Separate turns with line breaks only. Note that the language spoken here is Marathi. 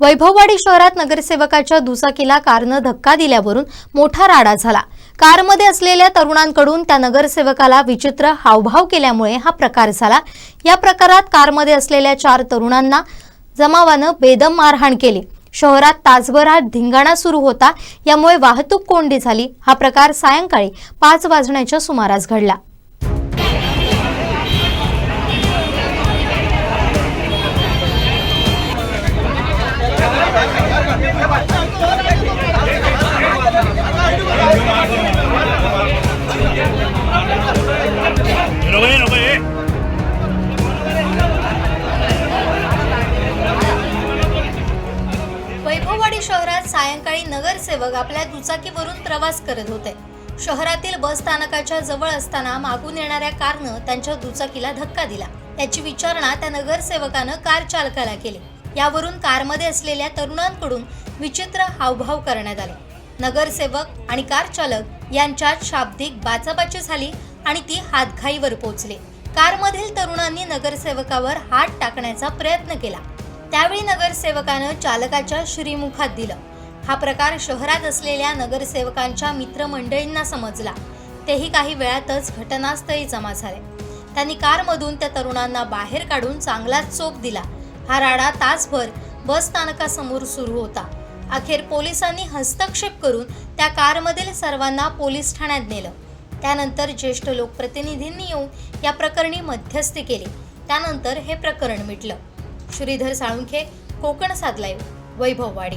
वैभववाडी शहरात नगरसेवकाच्या दुचाकीला कारनं धक्का दिल्यावरून मोठा राडा झाला. कारमध्ये असलेल्या तरुणांकडून त्या नगरसेवकाला विचित्र हावभाव केल्यामुळे हा प्रकार झाला. या प्रकारात कारमध्ये असलेल्या चार तरुणांना जमावानं बेदम मारहाण केली. शहरात तासभर हा धिंगाणा सुरू होता. यामुळे वाहतूक कोंडी झाली. हा प्रकार सायंकाळी पाच वाजण्याच्या सुमारास घडला. सायंकाळी नगरसेवक आपल्या दुचाकीवरून प्रवास करत होते. शहरातील बस स्थानकाच्या जवळ असताना मागून येणाऱ्या कारनं त्यांच्या दुचाकीला धक्का दिला. त्याची विचारणा त्या नगरसेवकानं कार चालकाला केली. यावरून कारमध्ये असलेल्या तरुणांकडून विचित्र हावभाव करण्यात आले. नगरसेवक आणि कार चालक यांच्यात शाब्दिक बाचाबाची झाली आणि ती हातघाईवर पोहोचली कारमधील तरुणांनी नगरसेवकावर हात टाकण्याचा प्रयत्न केला. त्यावेळी नगरसेवकानं चालकाच्या श्रीमुखात दिलं. हा प्रकार शहरात असलेल्या नगरसेवकांच्या मित्रमंडळींना समजला. तेही काही वेळातच घटनास्थळी जमा झाले. त्यांनी कारमधून त्या तरुणांना बाहेर काढून चांगलाच चोप दिला. हा राडा तासभर बस स्थानकासमोर सुरू होता. अखेर पोलिसांनी हस्तक्षेप करून त्या कारमधील सर्वांना पोलीस ठाण्यात नेलं. त्यानंतर ज्येष्ठ लोकप्रतिनिधींनी येऊन या प्रकरणी मध्यस्थी केली. त्यानंतर हे प्रकरण मिटलं. श्रीधर साळुंखे कोकण साधलाय वैभववाडी